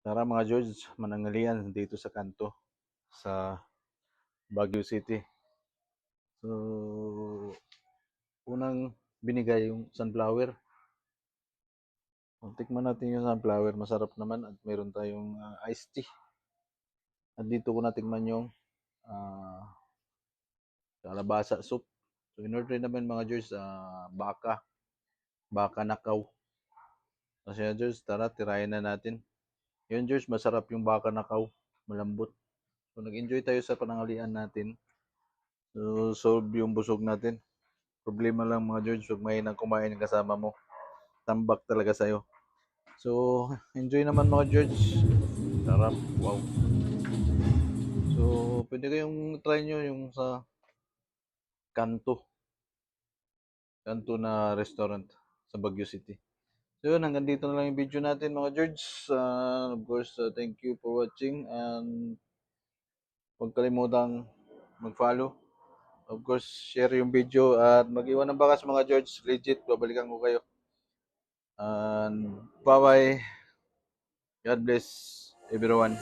Tara mga George, manangalian dito sa kanto sa Baguio City. So, unang binigay yung sunflower. Tikman natin yung sunflower, masarap naman at meron tayong ah, iced tea. At dito ko natikman yung ah, kalabasa soup. So, in-order naman mga George, ah, baka. Baka nakaw. Kasi George, tara, tirayan na natin. Yun, George, masarap yung baka nakaw. Malambot. So, nag-enjoy tayo sa panangalian natin. So, solve yung busog natin. Problema lang mga George, huwag may nang kumain yung kasama mo. Tambak talaga sa'yo. So, enjoy naman mga George. Sarap. Wow. So, pwede kayong try nyo yung sa Kanto. Kanto na restaurant sa Baguio City. So yun, hanggang dito na lang yung video natin mga George. Uh, of course, uh, thank you for watching and huwag kalimutang mag-follow. Of course, share yung video at mag-iwan ng bakas mga George. Legit, babalikan ko kayo. And bye-bye. God bless everyone.